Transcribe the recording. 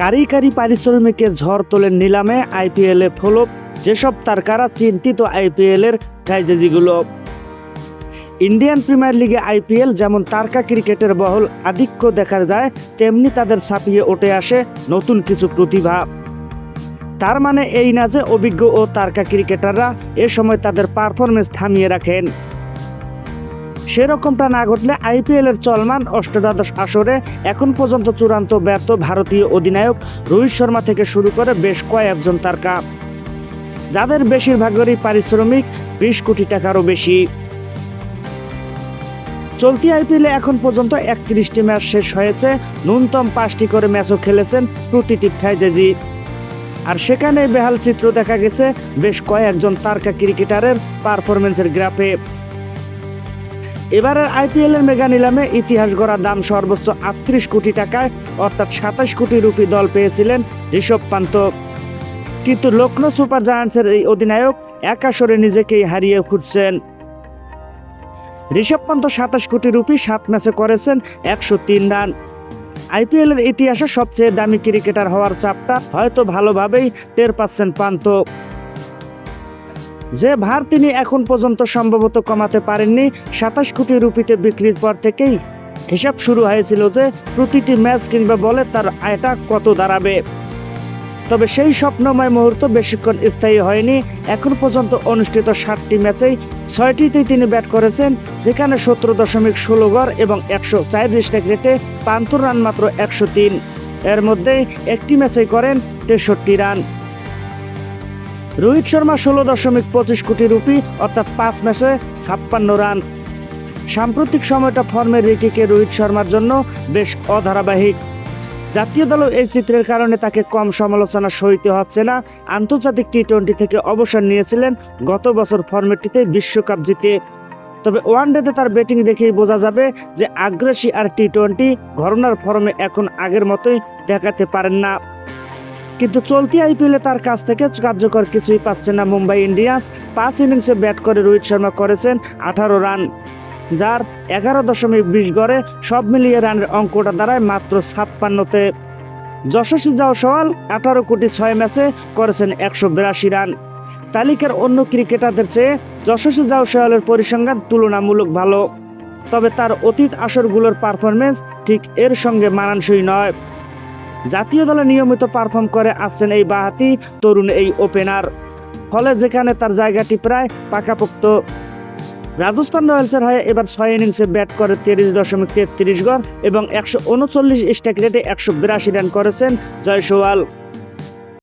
কারি কারি পারিশ্রমিকের ঝড় তোলেন নিলামে আইপিএলে ফলপ যেসব তারকারা চিন্তিত আইপিএলের ট্রাইজেজিগুলো ইন্ডিয়ান প্রিমিয়ার লিগে আইপিএল যেমন তারকা ক্রিকেটের বহল আধিক্য দেখা যায়, তেমনি তাদের ছাপিয়ে ওঠে আসে নতুন কিছু প্রতিভা। তার মানে এই না যে অভিজ্ঞ ও তারকা ক্রিকেটাররা এ সময় তাদের পারফরমেন্স থামিয়ে রাখেন। সেরকমটা না ঘটলে আইপিএল এর চলমান অষ্টাদশ আসরে এখন পর্যন্ত চূড়ান্ত ব্যর্থ ভারতীয় অধিনায়ক রোহিত শর্মা থেকে শুরু করে বেশ কয়েকজন তারকা যাদের বেশিরভাগেরই পারিশ্রমিক বিশ কোটি টাকারও বেশি। চলতি আইপিএলে এখন পর্যন্ত একত্রিশটি ম্যাচ শেষ হয়েছে, ন্যূনতম পাঁচটি করে ম্যাচও খেলেছেন প্রতিটি ফ্রাইজেজি আর সেখানে বেহাল চিত্র দেখা গেছে, বেশ কয়েকজন তারকা ক্রিকেটারের পারফরমেন্সের গ্রাফে। এবারের আইপিএল এর মেগা নিলামে ইতিহাস গড়া দাম সর্বোচ্চ আটত্রিশ কোটি টাকায়, অর্থাৎ সাতাশ কোটি রুপি দল পেয়েছিলেন ঋষভ পান্ত। কিন্তু লখনৌ সুপার জায়ান্টসের এই অধিনায়ক এক আসরে নিজেকেই হারিয়ে খুঁজছেন। ঋষভ পান্ত সাতাশ কোটি রুপি সাত ম্যাচে করেছেন একশো তিন রান। আইপিএল এর ইতিহাসে সবচেয়ে দামি ক্রিকেটার হওয়ার চাপটা হয়তো ভালোভাবেই টের পাচ্ছেন পান্ত। যে ভার তিনি এখন পর্যন্ত সম্ভবত কমাতে পারেননি, সাতাশ কোটি রুপিতে বিক্রির পর থেকেই হিসাব শুরু হয়েছিল যে প্রতিটি ম্যাচ কিংবা বলে তার আয়টা কত দাঁড়াবে। তবে সেই স্বপ্নময় মুহূর্ত বেশিক্ষণ স্থায়ী হয়নি। এখন পর্যন্ত অনুষ্ঠিত সাতটি ম্যাচেই ছয়টিতেই তিনি ব্যাট করেছেন, যেখানে সতেরো দশমিক ষোলো গড় এবং একশো স্ট্রাইক রেটে পান্তর রান মাত্র একশো তিন। এর মধ্যে একটি ম্যাচেই করেন তেষট্টি রান। রোহিত শর্মা ষোলো দশমিক পঁচিশ কোটি রুপি, অর্থাৎ পাঁচ ম্যাচে ছাপ্পান্ন রান। সাম্প্রতিক সময়টা ফর্মের রিকিকে রোহিত শর্মার জন্য বেশ অধারাবাহিক। জাতীয় দলও এই চিত্রের কারণে তাকে কম সমালোচনা সইতে হচ্ছে না। আন্তর্জাতিক টি টোয়েন্টি থেকে অবসর নিয়েছিলেন গত বছর ফর্মেটটিতে বিশ্বকাপ জিতে। তবে ওয়ানডেতে তার ব্যাটিং দেখেই বোঝা যাবে যে আগ্রাসী আর টি টোয়েন্টি ঘরনার ফর্মে এখন আগের মতোই দেখাতে পারেন না। কিন্তু চলতি আইপিএলে তার কাছ থেকে কার্যকর কিছুই পাচ্ছে না মুম্বাই ইন্ডিয়ান্স। পাঁচ ইনিংসে ব্যাট করে রোহিত শর্মা করেছেন আঠারো রান। যার এগারো দশমিক বিশ গড়ে সব মিলিয়ে রানের অঙ্কটা দাঁড়ায় মাত্র ছাপ্পান্নতে। যশস্বী যাও সওয়াল আঠারো কোটি ছয় ম্যাচে করেছেন একশো বিরাশি রান। তালিকার অন্য ক্রিকেটারদের চেয়ে যশস্বী যাও সওয়ালের পরিসংখ্যান তুলনামূলক ভালো। তবে তার অতীত আসরগুলোর পারফরমেন্স ঠিক এর সঙ্গে মানানসই নয়। জাতীয় দলে নিয়মিত পারফর্ম করে আসছেন এই বাহাতি তরুণ এই ওপেনার ফলে যেখানে তার জায়গাটি প্রায় পাকাপোক্ত। রাজস্থান রয়্যালসের হয়ে এবার ছয় ইনিংসে ব্যাট করে তিরিশ দশমিক তেত্রিশ গড় এবং একশো উনচল্লিশ স্ট্যাক রেটে একশো বিরাশি রান করেছেন জয়সওয়াল।